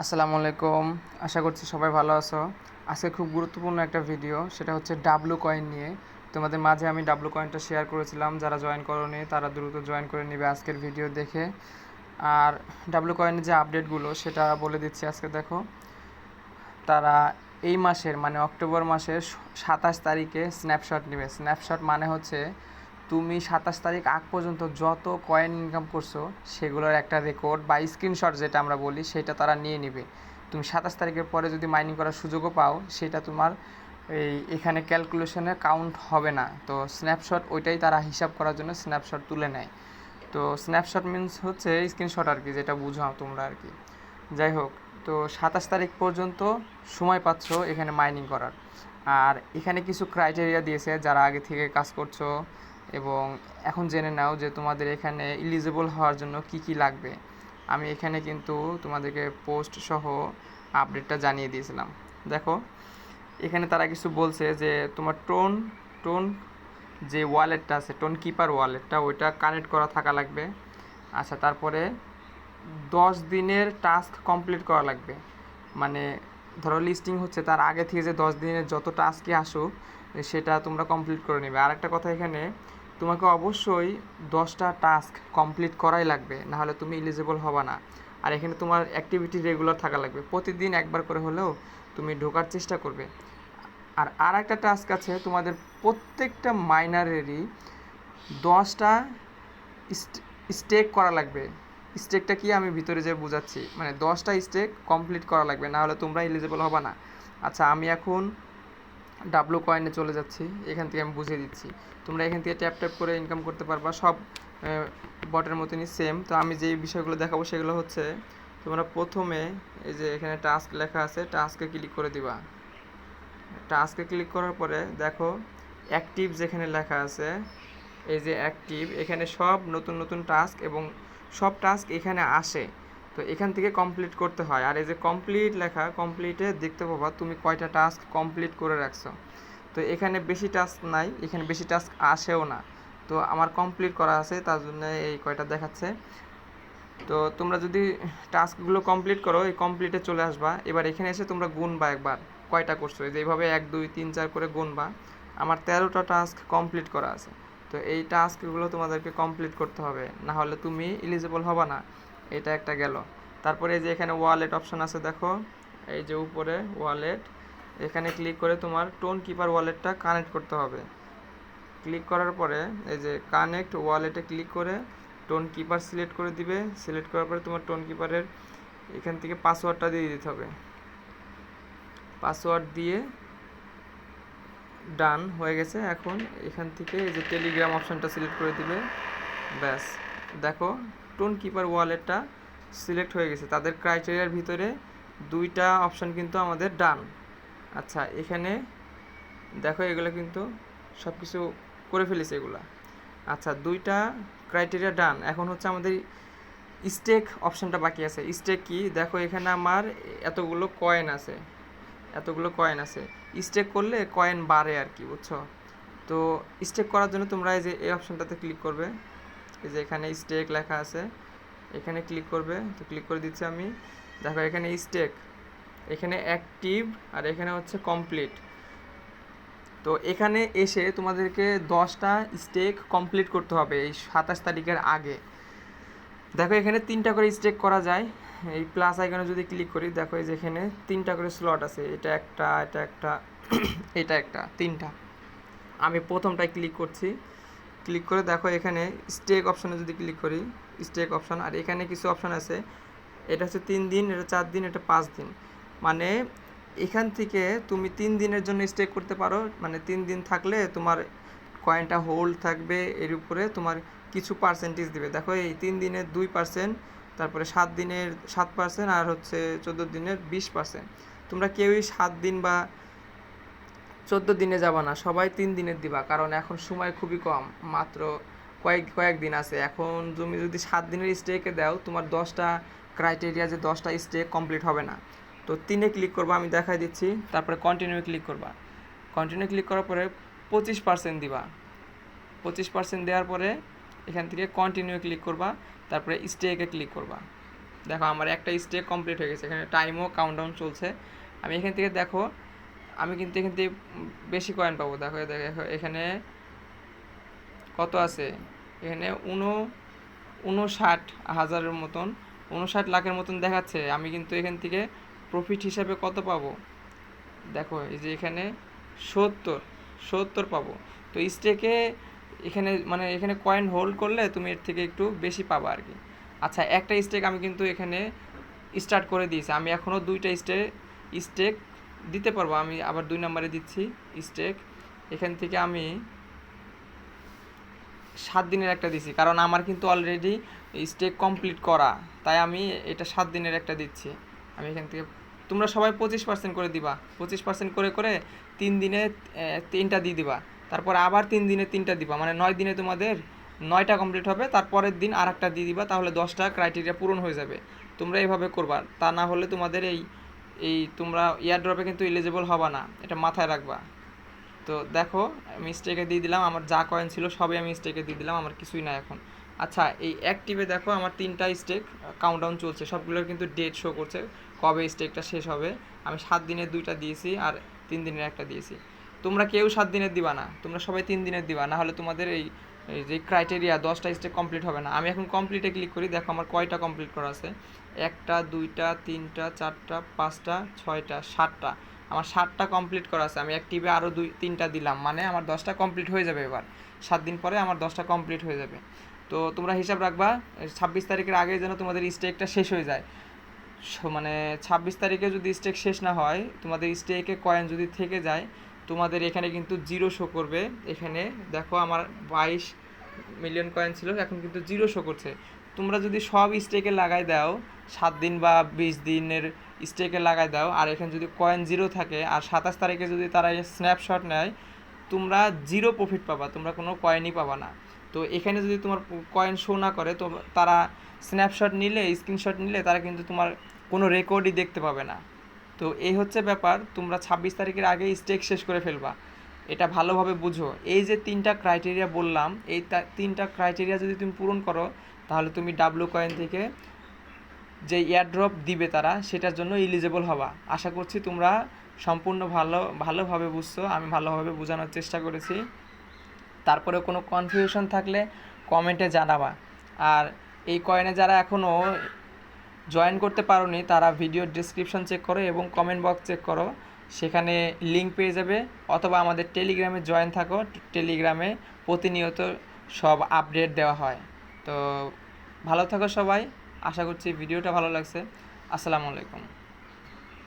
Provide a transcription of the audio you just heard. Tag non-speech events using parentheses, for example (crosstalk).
আসসালামু আলাইকুম। আশা করছি সবাই ভালো আছো। আজকে খুব গুরুত্বপূর্ণ একটা ভিডিও সেটা হচ্ছে ডাব্লু কয়েন নিয়ে। তোমাদের মাঝে আমি ডাব্লু কয়েনটা শেয়ার করেছিলাম, যারা জয়েন করোনি, তারা দ্রুত জয়েন করে নেবে আজকের ভিডিও দেখে। আর ডাব্লু কয়েনের যে আপডেটগুলো সেটা বলে দিচ্ছি আজকে দেখো। তারা এই মাসের মানে অক্টোবর মাসের সাতাশ তারিখে স্ন্যাপশট নেবে। স্ন্যাপশট মানে হচ্ছে তুমি সাতাশ তারিখ আগ পর্যন্ত যত কয়েন ইনকাম করছ, সেগুলোর একটা রেকর্ড বা স্ক্রিনশট যেটা আমরা বলি, সেটা তারা নিয়ে নেবে। তুমি সাতাশ তারিখের পরে যদি মাইনিং করার সুযোগও পাও, সেটা তোমার এই এখানে ক্যালকুলেশনে কাউন্ট হবে না। তো স্ন্যাপশট ওইটাই তারা হিসাব করার জন্য স্ন্যাপশট তুলে নেয়। তো স্ন্যাপশট মিন্স হচ্ছে স্ক্রিনশট আর কি, যেটা বুঝাও তোমরা আর কি। যাই হোক, তো সাতাশ তারিখ পর্যন্ত সময় পাচ্ছ এখানে মাইনিং করার। আর এখানে কিছু ক্রাইটেরিয়া দিয়েছে যারা আগে থেকে কাজ করছ এবং এখন জেনে নাও যে তোমাদের এখানে ইলিজিবল হওয়ার জন্য কি কি লাগবে। আমি এখানে কিন্তু তোমাদেরকে পোস্ট সহ আপডেটটা জানিয়ে দিয়েছিলাম। দেখো, এখানে তারা কিছু বলছে যে তোমার টোন টোন যে ওয়ালেটটা আছে টোন কিপার ওয়ালেটটা ওইটা কানেক্ট করা থাকা লাগবে। আচ্ছা তারপরে দশ দিনের টাস্ক কমপ্লিট করা লাগবে। মানে ধরো লিস্টিং হচ্ছে তার আগে থেকে যে দশ দিনের যত টাস্কই আসুক, সেটা তোমরা কমপ্লিট করে নেবে। আর একটা কথা এখানে তোমাকে অবশ্যই দশটা টাস্ক কমপ্লিট করাই লাগবে, নাহলে তুমি ইলিজিবল হবা না। আর এখানে তোমার অ্যাক্টিভিটি রেগুলার থাকা লাগবে। প্রতিদিন একবার করে হলেও তুমি ঢোকার চেষ্টা করবে। আর আর একটা টাস্ক আছে, তোমাদের প্রত্যেকটা মাইনারেরই দশটা স্টেক করা লাগবে। স্টেকটা কি আমি ভিতরে যে বোঝাচ্ছি। মানে দশটা স্টেক কমপ্লিট করা লাগবে না হলে তোমরা এলিজিবল হবে না। আচ্ছা আমি এখন ডাব্লু কয়েনে চলে যাচ্ছি, এখান থেকে আমি বুঝিয়ে দিচ্ছি। তোমরা এখান থেকে ট্যাপ ট্যাপ করে ইনকাম করতে পারবা, সব বটের মতনই সেম তো আমি যেই বিষয়গুলো দেখাবো সেগুলো হচ্ছে, তোমরা প্রথমে এই যে এখানে টাস্ক লেখা আছে টাস্কে ক্লিক করে দিবা। টাস্কে ক্লিক করার পরে দেখো অ্যাক্টিভ যেখানে লেখা আছে, এই যে অ্যাক্টিভ এখানে সব নতুন নতুন টাস্ক এবং সব টাস্ক এখানে আসে। তো এখান থেকে কমপ্লিট করতে হয়। আর এই যে কমপ্লিট লেখা কমপ্লিটে দেখতে পাবা তুমি কয়টা টাস্ক কমপ্লিট করে রাখছো। তো এখানে বেশি টাস্ক নাই, এখানে বেশি টাস্ক আসেও না। তো আমার কমপ্লিট করা আছে, তার জন্য এই কয়টা দেখাচ্ছে। তো তোমরা যদি টাস্কগুলো কমপ্লিট করো, এই কমপ্লিটে চলে আসবা। এবার এখানে এসে তোমরা গুনবা একবার, কয়টা করছ? এই যে এইভাবে এক, দুই, তিন, চার করে গুনবা। আমার তেরোটা টাস্ক কমপ্লিট করা আছে। তো এই টাস্কগুলো তোমাদেরকে কমপ্লিট করতে হবে। না হলে তুমি ইলিজিবল হবা না। এটা একটা গেল। তারপরে এই যে এখানে ওয়ালেট অপশন আছে দেখো। এই যে উপরে ওয়ালেট এখানে ক্লিক করে তোমার টোন কিপার ওয়ালেটটা কানেক্ট করতে হবে। ক্লিক করার পরে এই যে কানেক্ট ওয়ালেটে ক্লিক করে টোন কিপার সিলেক্ট করে দিবে। সিলেক্ট করার পরে তোমার টোন কিপারের এখান থেকে পাসওয়ার্ডটা দিয়ে দিতে হবে। পাসওয়ার্ড দিয়ে ডান হয়ে গেছে। এখন এখান থেকে এই যে টেলিগ্রাম অপশানটা সিলেক্ট করে দিবে। ব্যাস। দেখো টোন কিপার ওয়ালেটটা সিলেক্ট হয়ে গেছে। তাদের ক্রাইটেরিয়ার ভিতরে দুইটা অপশান কিন্তু আমাদের ডান। আচ্ছা এখানে দেখো এগুলো কিন্তু সব কিছু করে ফেলেছে এগুলা। আচ্ছা দুইটা ক্রাইটেরিয়া ডান। এখন হচ্ছে আমাদের স্টেক অপশানটা বাকি আছে। স্টেক কি? দেখো এখানে আমার এতগুলো কয়েন আছে। এতগুলো কয়েন আছে। স্টেক করলে কয়েন বাড়ে আর কি, বুঝছ? তো স্টেক করার জন্য তোমরা এই যে এই অপশানটাতে ক্লিক করবে। এই যে এখানে স্টেক লেখা আছে। এখানে ক্লিক করবে, তো ক্লিক করে দিচ্ছি আমি। দেখো, এখানে স্টেক এখানে অ্যাক্টিভ আর এখানে হচ্ছে কমপ্লিট তো এখানে এসে তোমাদেরকে দশটা স্টেক কমপ্লিট করতে হবে এই সাতাশ তারিখের আগে। দেখো, এখানে তিনটা করে স্টেক করা যায়। এই প্লাস আইকনে যদি ক্লিক করি, দেখো, এই যে এখানে তিনটা করে স্লট আছে। এটা একটা এটা একটা (clears throat) এটা একটা, তিনটা। আমি প্রথমটায় ক্লিক করছি। ক্লিক করে দেখো এখানে স্টেক অপশানে যদি ক্লিক করি স্টেক অপশান আর এখানে কিছু অপশান আছে, এটা হচ্ছে তিন দিন, এটা চার দিন, এটা পাঁচ দিন। মানে এখান থেকে তুমি তিন দিনের জন্য স্টেক করতে পারো মানে তিন দিন থাকলে তোমার কয়েনটা হোল্ড থাকবে, এর উপরে তোমার কিছু পার্সেন্টেজ দিবে। দেখো এই তিন দিনের দুই পার্সেন্ট তারপরে সাত দিনের সাত পার্সেন্ট আর হচ্ছে চোদ্দ দিনের বিশ পার্সেন্ট তোমরা কেউই সাত দিন বা চোদ্দ দিনে যাবা না, সবাই তিন দিনের দিবা, কারণ এখন সময় খুবই কম। মাত্র কয়েক কয়েক দিন আছে। এখন তুমি যদি সাত দিনের স্টেকে দাও, তোমার দশটা ক্রাইটেরিয়া যে দশটা স্টেক কমপ্লিট হবে না। তো তিনে ক্লিক করবা, আমি দেখাই দিচ্ছি। তারপরে কন্টিনিউ ক্লিক করবা। কন্টিনিউ ক্লিক করার পরে পঁচিশ পার্সেন্ট দিবা। পঁচিশ পার্সেন্ট দেওয়ার পরে এখান থেকে কন্টিনিউ ক্লিক করবা। তারপরে স্টেকে ক্লিক করবা। দেখো, আমার একটা স্টেক কমপ্লিট হয়ে গেছে। এখানে টাইমও কাউন্টডাউন চলছে। আমি এখান থেকে দেখো আমি কিন্তু এখান থেকে বেশি কয়েন পাবো। দেখো দেখো এখানে কত আছে? এখানে উনো, উনষাট হাজারের মতন, উনষাট লাখের মতন দেখাচ্ছে। আমি কিন্তু এখান থেকে প্রফিট হিসাবে কত পাবো? দেখো, এই যে এখানে সত্তর সত্তর পাবো। তো স্টেকে এখানে মানে এখানে কয়েন হোল্ড করলে তুমি এর থেকে একটু বেশি পাবা আর কি। আচ্ছা একটা স্টেক আমি কিন্তু এখানে স্টার্ট করে দিয়েছি। আমি এখনও দুইটা স্টে স্টেক দিতে পারব। আমি আবার দুই নম্বরে দিচ্ছি স্টেক এখান থেকে আমি সাত দিনের একটা দিছি, কারণ আমার কিন্তু অলরেডি স্টেক কমপ্লিট করা। তাই আমি এটা সাত দিনের একটা দিচ্ছি। আমি এখান থেকে, তোমরা সবাই পঁচিশ পার্সেন্ট করে দিবা। পঁচিশ পার্সেন্ট করে করে তিন দিনে তিনটা দিয়ে দিবা। তারপর আবার তিন দিনে তিনটা দিবা। মানে নয় দিনে তোমাদের নয়টা কমপ্লিট হবে। তারপরের দিন আর একটা দিয়ে দিবা। তাহলে দশটা ক্রাইটেরিয়া পূরণ হয়ে যাবে। তোমরা এইভাবে করবা। তা না হলে তোমাদের এই এই তোমরা ইয়ার ড্রপে কিন্তু এলিজিবল হবা না, এটা মাথায় রাখবা। তো দেখো, আমি স্টেকে দিয়ে দিলাম, আমার যা কয়েন ছিল সবই আমি স্টেকে দিয়ে দিলাম, আমার কিছুই না এখন। আচ্ছা এই অ্যাক্টিভে দেখো, আমার তিনটা স্টেক কাউন্টডাউন চলছে, সবগুলোর কিন্তু ডেট শো করছে, কবে স্টেকটা শেষ হবে। আমি সাত দিনের দুইটা দিয়েছি আর তিন দিনের একটা দিয়েছি। তোমরা কেউ সাত দিনের দিবা না, তোমরা সবাই তিন দিনের দিবা না হলে তোমাদের এই এই যে ক্রাইটেরিয়া দশটা স্টেক কমপ্লিট হবে না। আমি এখন কমপ্লিটে ক্লিক করি, দেখো আমার কয়টা কমপ্লিট করা আছে? একটা, দুইটা, তিনটা, চারটা, পাঁচটা, ছয়টা, সাতটা। আমার সাতটা কমপ্লিট করা আছে। আমি অ্যাক্টিভে আরও দুই, তিনটা দিলাম। মানে আমার দশটা কমপ্লিট হয়ে যাবে এবার। সাত দিন পরে আমার দশটা কমপ্লিট হয়ে যাবে। তো তোমরা হিসাব রাখবা ছাব্বিশ তারিখের আগে যেন তোমাদের স্টেকটা শেষ হয়ে যায়। মানে ছাব্বিশ তারিখে যদি স্টেক শেষ না হয়, তোমাদের স্টেকে কয়েন যদি থেকে যায় তোমাদের এখানে কিন্তু জিরো শো করবে। এখানে দেখো আমার বাইশ মিলিয়ন কয়েন ছিল, এখন কিন্তু জিরো শো করছে। তোমরা যদি সব স্টেকে লাগাই দাও, সাত দিন বা বিশ দিনের স্টেকে লাগাই দাও, আর এখানে যদি কয়েন জিরো থাকে, আর সাতাশ তারিখে যদি তারা স্ন্যাপশট নেয়, তোমরা জিরো প্রফিট পাবা, তোমরা কোনো কয়েনই পাবা না। তো এখানে যদি তোমার কয়েন শো না করে, তো তারা স্ন্যাপশট নিলে স্ক্রিনশট নিলে, তারা কিন্তু তোমার কোনো রেকর্ডই দেখতে পাবে না। তো এই হচ্ছে ব্যাপার, তোমরা ছাব্বিশ তারিখের আগে স্টেক শেষ করে ফেলবা। এটা ভালোভাবে বুঝো। এই যে তিনটা ক্রাইটেরিয়া বললাম, এই তিনটা ক্রাইটেরিয়া যদি তুমি পূরণ করো, তাহলে তুমি ডাব্লু কয়েন থেকে যে এয়ারড্রপ দিবে তারা, সেটার জন্য ইলিজেবল হবা। আশা করছি তোমরা সম্পূর্ণ ভালো, ভালোভাবে বুঝছ, আমি ভালোভাবে বোঝানোর চেষ্টা করেছি। তারপরে কোনো কনফিউশন থাকলে কমেন্টে জানাবা। আর এই কয়েনে যারা এখনও জয়েন করতে পারোনি, তারা ভিডিও ডিসক্রিপশন চেক করো এবং কমেন্ট বক্স চেক করো। সেখানে লিঙ্ক পেয়ে যাবে, অথবা আমাদের টেলিগ্রামে জয়েন থাকো। টেলিগ্রামে প্রতিনিয়ত সব আপডেট দেওয়া হয়। তো ভালো থাকো সবাই। আশা করছি ভিডিওটা ভালো লাগছে। আসসালামু আলাইকুম।